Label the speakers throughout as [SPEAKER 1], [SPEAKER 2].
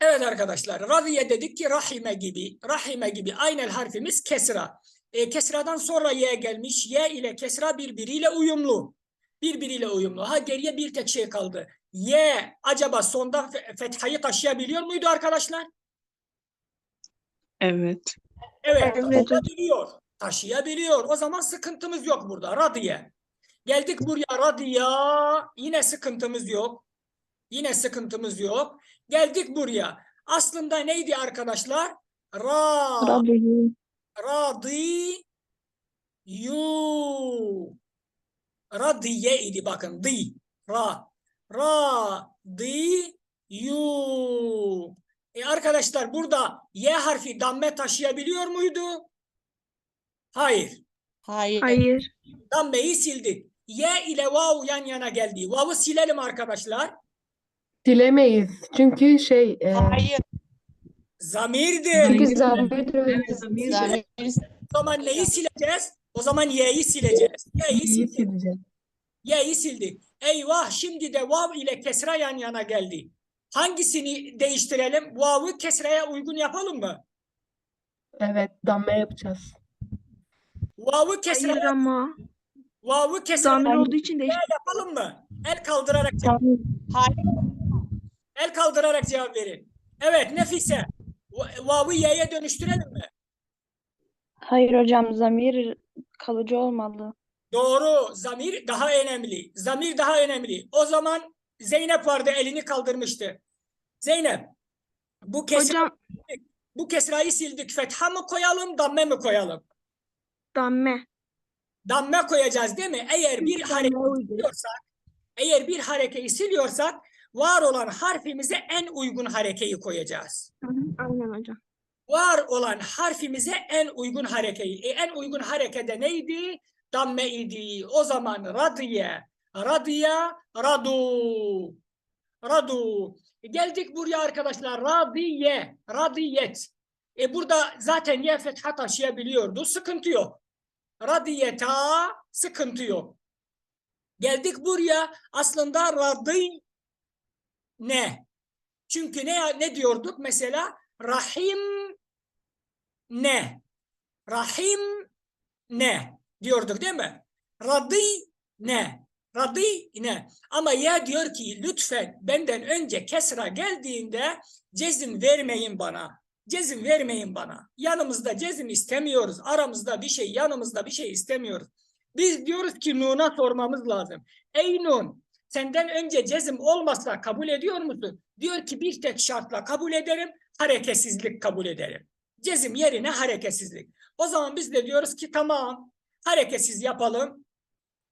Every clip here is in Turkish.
[SPEAKER 1] Evet arkadaşlar, radiye dedik ki rahime gibi, rahime gibi aynel harfimiz kesra. E, kesradan sonra ye gelmiş. Ye ile kesra birbiriyle uyumlu. Birbiriyle uyumlu. Ha geriye bir tek şey kaldı. Ye acaba sonda fe- fethayı taşıyabiliyor muydu arkadaşlar?
[SPEAKER 2] Evet.
[SPEAKER 1] Evet,
[SPEAKER 3] Evet.
[SPEAKER 1] taşıyabiliyor. Taşıyabiliyor. O zaman sıkıntımız yok burada. Radiye. Geldik buraya radiya. Yine sıkıntımız yok. Yine sıkıntımız yok. Geldik buraya. Aslında neydi arkadaşlar? Ra,
[SPEAKER 3] Radıyı.
[SPEAKER 1] radi, yu. Radiye idi bakın. Di. Ra. Ra, di, yu. E arkadaşlar burada Y harfi damme taşıyabiliyor muydu? Hayır.
[SPEAKER 2] Hayır.
[SPEAKER 3] Hayır.
[SPEAKER 1] Dammeyi sildik. Y ile vav yan yana geldi. Vav'ı silelim arkadaşlar.
[SPEAKER 4] Silemeyiz. Çünkü şey e,
[SPEAKER 2] Hayır.
[SPEAKER 1] Zamirdir.
[SPEAKER 4] Çünkü
[SPEAKER 3] Zamirdir.
[SPEAKER 4] zamir
[SPEAKER 2] Zamir
[SPEAKER 1] O zaman neyi sileceğiz? O zaman Y'yi sileceğiz. Y'yi
[SPEAKER 4] iyi
[SPEAKER 1] sildik.
[SPEAKER 4] silecek.
[SPEAKER 1] Y'yi sildik. Eyvah şimdi de vav ile kesra yan yana geldi. Hangisini değiştirelim? Vav'ı kesraya uygun yapalım mı?
[SPEAKER 4] Evet, damme yapacağız.
[SPEAKER 1] Vav'ı
[SPEAKER 3] Hayır
[SPEAKER 1] kesraya,
[SPEAKER 3] ama.
[SPEAKER 1] vav'ı kesraya
[SPEAKER 3] Zamir olduğu için değiş.
[SPEAKER 1] yapalım mı? El kaldırarak
[SPEAKER 2] Hayır.
[SPEAKER 1] El kaldırarak cevap verin. Evet Nefise. Va- Vav'ı Y'ye dönüştürelim mi?
[SPEAKER 5] Hayır hocam zamir kalıcı olmalı.
[SPEAKER 1] Doğru. Zamir daha önemli. Zamir daha önemli. O zaman Zeynep vardı elini kaldırmıştı. Zeynep bu kesra,
[SPEAKER 3] Hocam
[SPEAKER 1] bu kesrayı sildik. Fetha mı koyalım, damme mi koyalım?
[SPEAKER 3] damme.
[SPEAKER 1] Damme koyacağız değil mi? Eğer bir
[SPEAKER 3] uygun.
[SPEAKER 1] siliyorsak, eğer bir harekeyi siliyorsak var olan harfimize en uygun harekeyi koyacağız.
[SPEAKER 3] Aynen hocam.
[SPEAKER 1] Var olan harfimize en uygun harekeyi. E, en uygun harekede neydi? Damme idi. O zaman radiye, radiya, radu. Radu. E, geldik buraya arkadaşlar. Radiye, radiyet. E burada zaten ye fetha taşıyabiliyordu. Sıkıntı yok. Radiyeta sıkıntı yok. Geldik buraya. Aslında radi ne? Çünkü ne ne diyorduk mesela? Rahim ne? Rahim ne? Diyorduk değil mi? Radi ne? Radi ne? Ama ya diyor ki lütfen benden önce kesra geldiğinde cezim vermeyin bana. Cezim vermeyin bana. Yanımızda cezim istemiyoruz. Aramızda bir şey, yanımızda bir şey istemiyoruz. Biz diyoruz ki Nun'a sormamız lazım. Ey Nun, senden önce cezim olmasa kabul ediyor musun? Diyor ki bir tek şartla kabul ederim, hareketsizlik kabul ederim. Cezim yerine hareketsizlik. O zaman biz de diyoruz ki tamam, hareketsiz yapalım.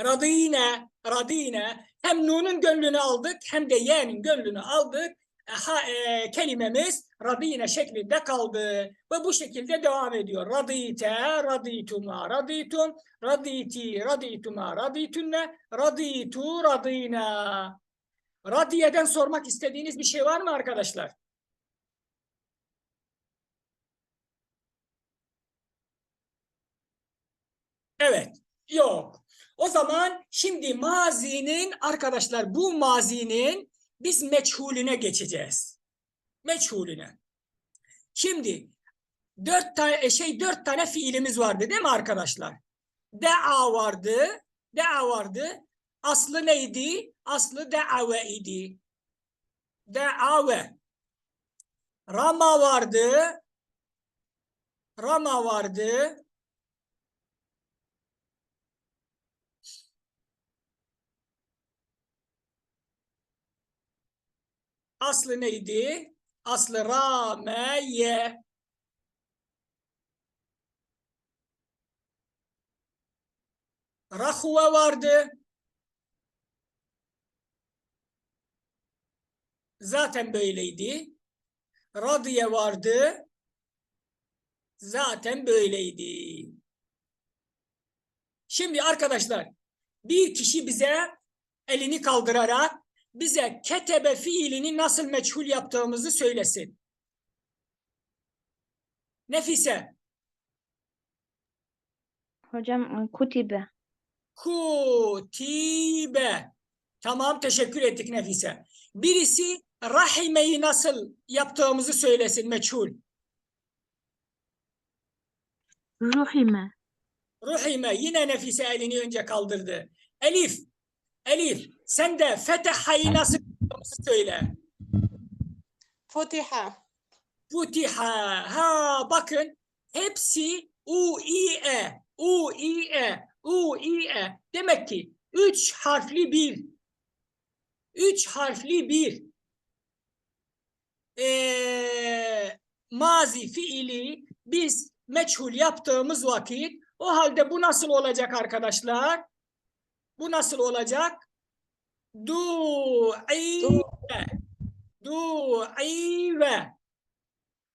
[SPEAKER 1] Radine, radine. Hem Nun'un gönlünü aldık hem de Y'nin gönlünü aldık. E, Ha, e, kelimemiz radine şeklinde kaldı. Ve bu şekilde devam ediyor. Radite, radituma, raditun, raditi, radituma, raditunne, raditu, radina. Radiye'den sormak istediğiniz bir şey var mı arkadaşlar? Evet, yok. O zaman şimdi mazinin arkadaşlar bu mazinin biz meçhulüne geçeceğiz. Meçhulüne. Şimdi dört tane şey dört tane fiilimiz vardı değil mi arkadaşlar? Da'a vardı, da'a vardı. Aslı neydi? Aslı da'ave idi. Da'ave. Rama vardı. Rama vardı. Aslı neydi? Aslı rameye. Rahve vardı. Zaten böyleydi. Radiye vardı. Zaten böyleydi. Şimdi arkadaşlar bir kişi bize elini kaldırarak bize ketebe fiilini nasıl meçhul yaptığımızı söylesin. Nefise,
[SPEAKER 5] Hocam kutibe.
[SPEAKER 1] kutibe. Tamam teşekkür ettik Nefise. Birisi rahimeyi nasıl yaptığımızı söylesin meçhul.
[SPEAKER 3] Ruhime.
[SPEAKER 1] Ruhime yine Nefise elini önce kaldırdı. Elif, Elif sen de fetehayı nasıl söyle.
[SPEAKER 2] Futiha.
[SPEAKER 1] Futiha. Ha bakın hepsi u i e u i e u i e demek ki üç harfli bir üç harfli bir ee, mazi fiili biz meçhul yaptığımız vakit o halde bu nasıl olacak arkadaşlar? Bu nasıl olacak? Du'ive. Du'ive.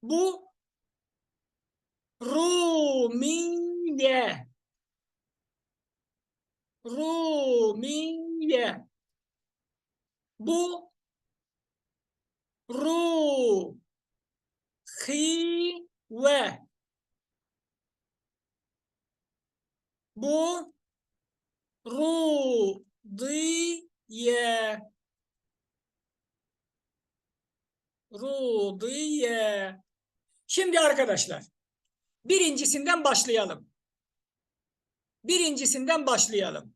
[SPEAKER 1] Bu Rumiye. Rumiye. Bu Ru Hive. Bu Rudiye. Rudiye. Şimdi arkadaşlar birincisinden başlayalım. Birincisinden başlayalım.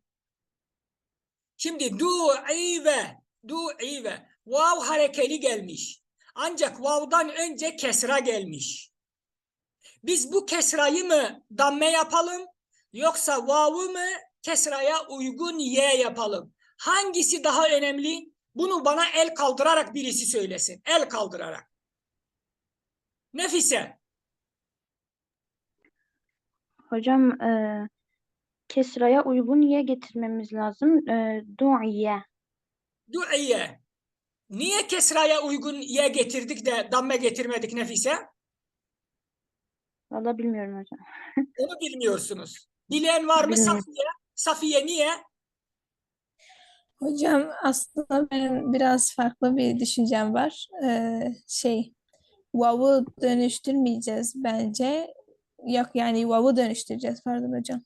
[SPEAKER 1] Şimdi du'ive, du'ive. Vav harekeli gelmiş. Ancak vav'dan önce kesra gelmiş. Biz bu kesrayı mı damme yapalım yoksa vav'ı mı kesraya uygun ye yapalım? Hangisi daha önemli? Bunu bana el kaldırarak birisi söylesin. El kaldırarak. Nefise.
[SPEAKER 5] Hocam e, kesraya uygun ye getirmemiz lazım. E, du'iye.
[SPEAKER 1] Du'iye. Niye kesraya uygun ye getirdik de damme getirmedik Nefise?
[SPEAKER 5] Valla bilmiyorum hocam.
[SPEAKER 1] Onu bilmiyorsunuz. Bilen var mı
[SPEAKER 5] Bilmiyorum.
[SPEAKER 1] Safiye? Safiye niye?
[SPEAKER 6] Hocam aslında benim biraz farklı bir düşüncem var. Ee, şey, vav'u dönüştürmeyeceğiz bence. Yok yani vav'u dönüştüreceğiz pardon hocam.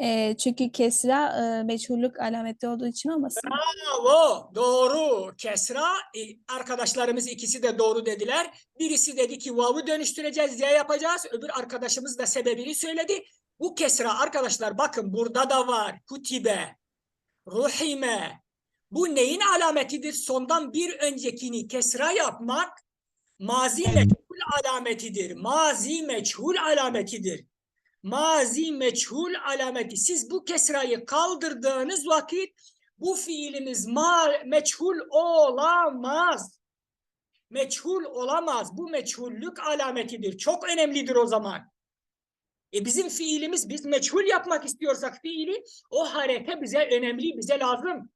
[SPEAKER 6] Ee, çünkü kesra e, meçhullük alameti olduğu için olmasın.
[SPEAKER 1] Bravo. Doğru. Kesra. e, Arkadaşlarımız ikisi de doğru dediler. Birisi dedi ki vav'u dönüştüreceğiz, ya yapacağız. Öbür arkadaşımız da sebebini söyledi. Bu kesra arkadaşlar bakın burada da var. Kutibe. Ruhime. Bu neyin alametidir? Sondan bir öncekini kesra yapmak mazi meçhul alametidir. Mazi meçhul alametidir. Mazi meçhul alameti. Siz bu kesrayı kaldırdığınız vakit bu fiilimiz ma meçhul olamaz. Meçhul olamaz. Bu meçhullük alametidir. Çok önemlidir o zaman. E bizim fiilimiz biz meçhul yapmak istiyorsak fiili o hareke bize önemli, bize lazım.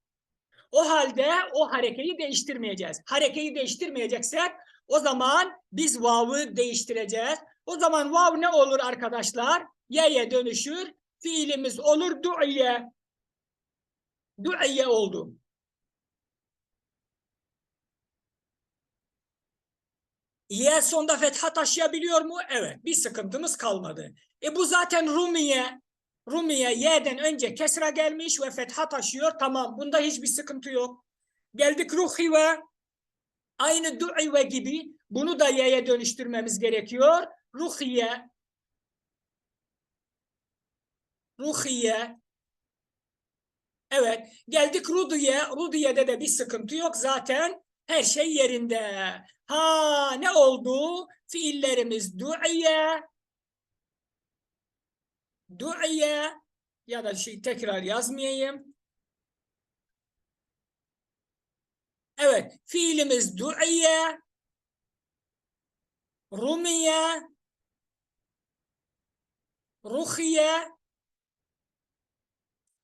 [SPEAKER 1] O halde o harekeyi değiştirmeyeceğiz. Harekeyi değiştirmeyeceksek o zaman biz vav'ı değiştireceğiz. O zaman vav ne olur arkadaşlar? Ye'ye dönüşür. Fiilimiz olur du'iye. Du'iye oldu. Ye sonda fetha taşıyabiliyor mu? Evet. Bir sıkıntımız kalmadı. E bu zaten Rumiye. Rumiye Y'den önce kesra gelmiş ve fetha taşıyor. Tamam. Bunda hiçbir sıkıntı yok. Geldik ruhive. Aynı du'ive gibi bunu da Y'ye dönüştürmemiz gerekiyor. Ruhiye. Ruhiye. Evet. Geldik Rudiye. Rudiye'de de bir sıkıntı yok. Zaten her şey yerinde. Ha ne oldu? Fiillerimiz du'iye. Du'iye ya da şey tekrar yazmayayım. Evet, fiilimiz du'iye, rumiye, ruhiye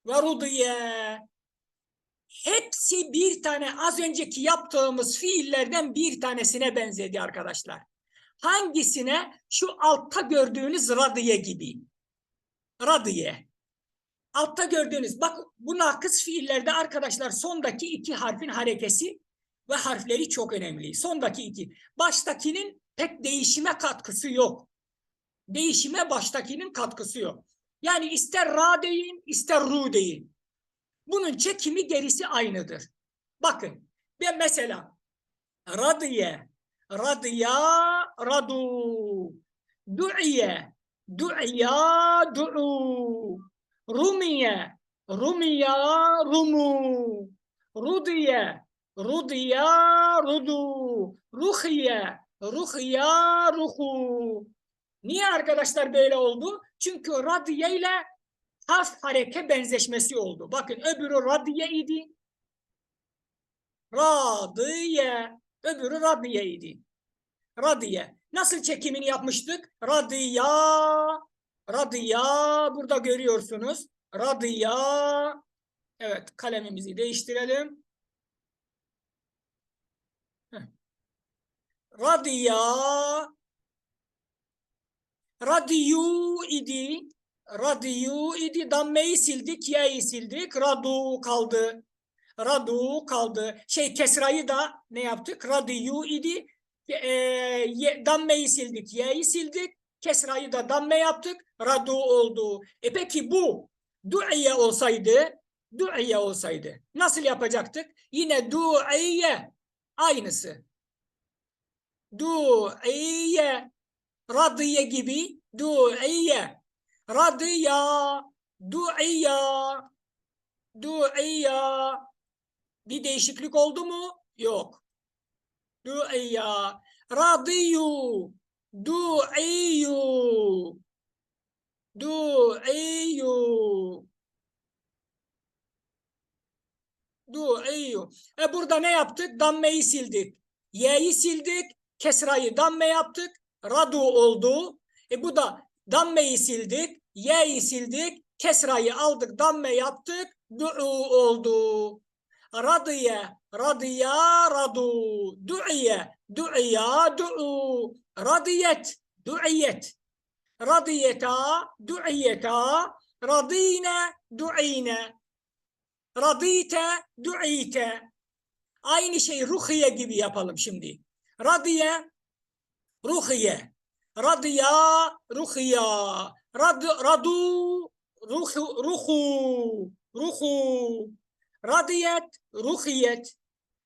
[SPEAKER 1] ve rudiye. Hepsi bir tane az önceki yaptığımız fiillerden bir tanesine benzedi arkadaşlar. Hangisine? Şu altta gördüğünüz radiye gibi. Radiye. Altta gördüğünüz bak bu nakıs fiillerde arkadaşlar sondaki iki harfin harekesi ve harfleri çok önemli. Sondaki iki. Baştakinin pek değişime katkısı yok. Değişime baştakinin katkısı yok. Yani ister ra deyin, ister ru deyin. Bunun çekimi gerisi aynıdır. Bakın ben mesela radiye, radiya, radu, du'iye, du'iya, du'u, rumiye, rumiya, rumu, rudiye, rudiya, rudu, ruhiye, ruhiya, ruhu. Niye arkadaşlar böyle oldu? Çünkü radiye ile harf hareke benzeşmesi oldu. Bakın öbürü radiye idi. Radiye. Öbürü radiye idi. Radiye. Nasıl çekimini yapmıştık? Radiya. Radiya. Burada görüyorsunuz. Radiya. Evet kalemimizi değiştirelim. Heh. Radiya. Radyu idi. Radyu idi. Dammeyi sildik. Y'yi sildik. Radu kaldı. Radu kaldı. Şey kesrayı da ne yaptık? Radyu idi. E, dammeyi sildik. Y'yi sildik. Kesrayı da damme yaptık. Radu oldu. E peki bu du'iye olsaydı du'iye olsaydı nasıl yapacaktık? Yine du'iye aynısı. Du'iye radiye gibi du'iye radiya du'iya du'iya bir değişiklik oldu mu? Yok. Du'iya radiyu du'iyu du'iyu du'iyu e burada ne yaptık? Dammeyi sildik. Y'yi sildik. Kesrayı damme yaptık. Radu oldu. E bu da dammeyi sildik. Y'yi sildik. Kesrayı aldık. Damme yaptık. Du'u oldu. Radiye, radiya, radu. Du'iye, du'iya, du'u. Radiyet, du'iyet. Radiyeta, du'iyeta. Radine, du'ine. Radite, du'ite. Aynı şey ruhiye gibi yapalım şimdi. Radiye, ruhiye. Radiya, ruhiya. Rad, radu, ruhu, ruhu, ruhu. Radiyet, ruhiyet.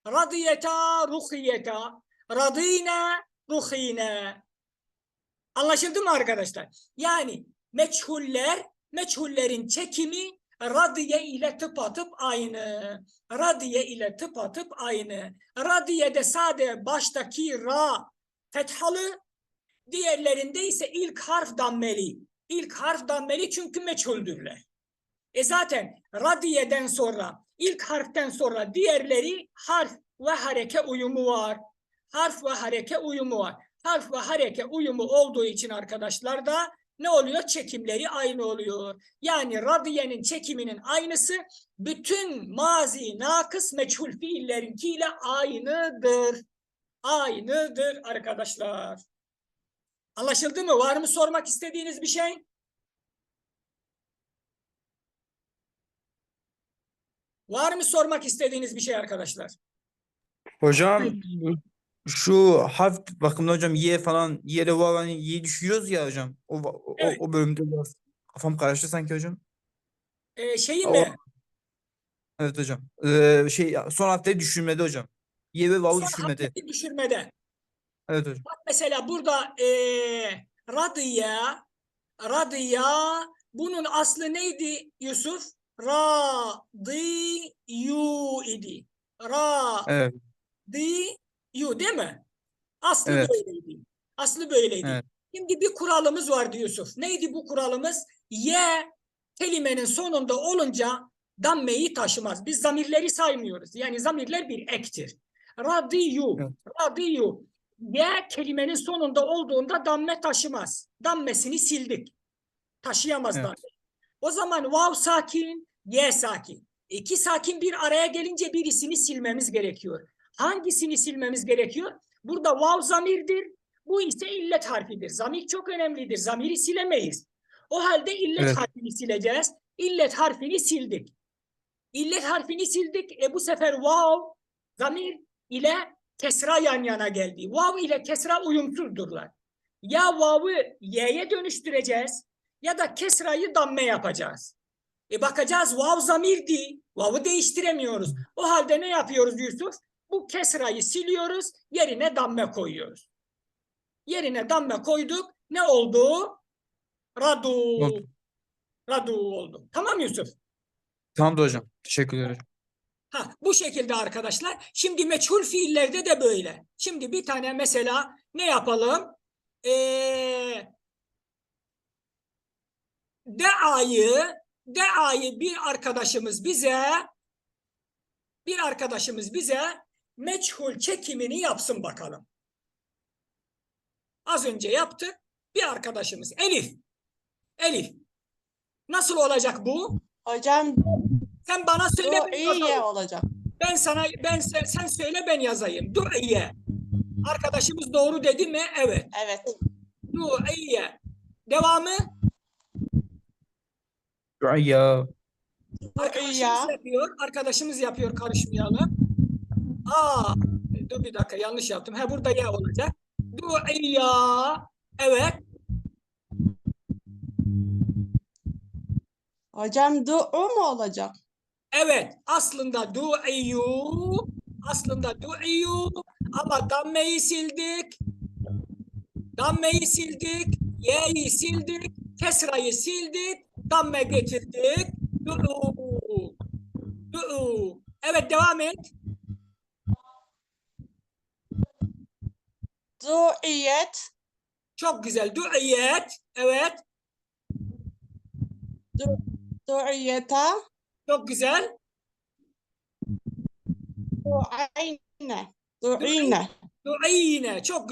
[SPEAKER 1] Radiyeta, ruhiyeta. Radine, ruhine. Anlaşıldı mı arkadaşlar? Yani meçhuller, meçhullerin çekimi radiye ile tıpatıp aynı. Radiye ile tıpatıp aynı. Radiye'de sade baştaki ra fethalı, diğerlerinde ise ilk harf dammeli. İlk harf dammeli çünkü meçhuldürler. E zaten radiyeden sonra, ilk harften sonra diğerleri harf ve hareke uyumu var. Harf ve hareke uyumu var. Harf ve hareke uyumu olduğu için arkadaşlar da ne oluyor? Çekimleri aynı oluyor. Yani radiyenin çekiminin aynısı bütün mazi nakıs meçhul fiillerinkiyle aynıdır. Aynıdır arkadaşlar. Anlaşıldı mı? Var mı sormak istediğiniz bir şey? Var mı sormak istediğiniz bir şey arkadaşlar?
[SPEAKER 2] Hocam şu harf bakımında hocam Y falan Y'de var hani Y düşüyoruz ya hocam. O, o,
[SPEAKER 1] Evet.
[SPEAKER 2] o bölümde biraz kafam karıştı sanki hocam.
[SPEAKER 1] Ee, şeyi
[SPEAKER 2] O-
[SPEAKER 1] mi?
[SPEAKER 2] Evet hocam. Ee, şey son harfleri düşürmede hocam. Y ve vav'u
[SPEAKER 1] Son
[SPEAKER 2] düşürmede. Evet hocam.
[SPEAKER 1] Bak mesela burada eee radiya, radiya bunun aslı neydi Yusuf? Radiyu idi. Radiyu
[SPEAKER 2] Evet.
[SPEAKER 1] değil mi? Aslı
[SPEAKER 2] Evet.
[SPEAKER 1] böyleydi. Aslı böyleydi.
[SPEAKER 2] Evet.
[SPEAKER 1] Şimdi bir kuralımız vardı Yusuf. Neydi bu kuralımız? Y kelimenin sonunda olunca dammeyi taşımaz. Biz zamirleri saymıyoruz. Yani zamirler bir ektir. Radiyu,
[SPEAKER 2] Evet.
[SPEAKER 1] radiyu. Y kelimenin sonunda olduğunda damme taşımaz. Dammesini sildik. Taşıyamaz
[SPEAKER 2] Evet.
[SPEAKER 1] O zaman vav sakin, y sakin. İki sakin bir araya gelince birisini silmemiz gerekiyor. Hangisini silmemiz gerekiyor? Burada vav zamirdir. Bu ise illet harfidir. Zamir çok önemlidir. Zamiri silemeyiz. O halde illet
[SPEAKER 2] Evet.
[SPEAKER 1] harfini sileceğiz. İllet harfini sildik. İllet harfini sildik. E bu sefer vav zamir ile kesra yan yana geldi. Vav ile kesra uyumsuzdurlar. Ya vav'ı y'ye dönüştüreceğiz ya da kesrayı damme yapacağız. E bakacağız vav zamirdi. Vav'ı değiştiremiyoruz. O halde ne yapıyoruz Yusuf? Bu kesrayı siliyoruz. Yerine damme koyuyoruz. Yerine damme koyduk. Ne oldu? Radu. Radu oldu. Tamam Yusuf?
[SPEAKER 2] Tamamdır hocam. Teşekkür ederim.
[SPEAKER 1] Ha, bu şekilde arkadaşlar. Şimdi meçhul fiillerde de böyle. Şimdi bir tane mesela ne yapalım? Ee, de'ayı de'ayı bir arkadaşımız bize bir arkadaşımız bize meçhul çekimini yapsın bakalım. Az önce yaptık. Bir arkadaşımız Elif. Elif. Nasıl olacak bu?
[SPEAKER 7] Hocam
[SPEAKER 1] Sen bana söyle ben
[SPEAKER 7] iyi
[SPEAKER 1] yazayım.
[SPEAKER 7] olacak.
[SPEAKER 1] Ben sana ben sen, sen söyle ben yazayım. Du'iye. Arkadaşımız doğru dedi mi? Evet.
[SPEAKER 7] Evet.
[SPEAKER 1] Du'iye. Devamı
[SPEAKER 2] Ya.
[SPEAKER 1] arkadaşımız
[SPEAKER 7] Ya.
[SPEAKER 1] yapıyor. Arkadaşımız yapıyor karışmayalım. Aa, dur bir dakika yanlış yaptım. Ha burada ya olacak. Du'iye. Evet.
[SPEAKER 7] Hocam du'u mu olacak?
[SPEAKER 1] Evet. Aslında du'iyu. Aslında du'iyu. Ama dammeyi sildik. Dammeyi sildik. Y'yi sildik. Kesrayı sildik. Damme getirdik. Du'u. Du'u. Evet devam et.
[SPEAKER 7] Du'iyet.
[SPEAKER 1] Çok güzel. Du'iyet. Evet.
[SPEAKER 7] Du'iyeta.
[SPEAKER 1] Çok güzel.
[SPEAKER 7] Du'ayne. Du'ine.
[SPEAKER 1] Du'ine. Çok güzel.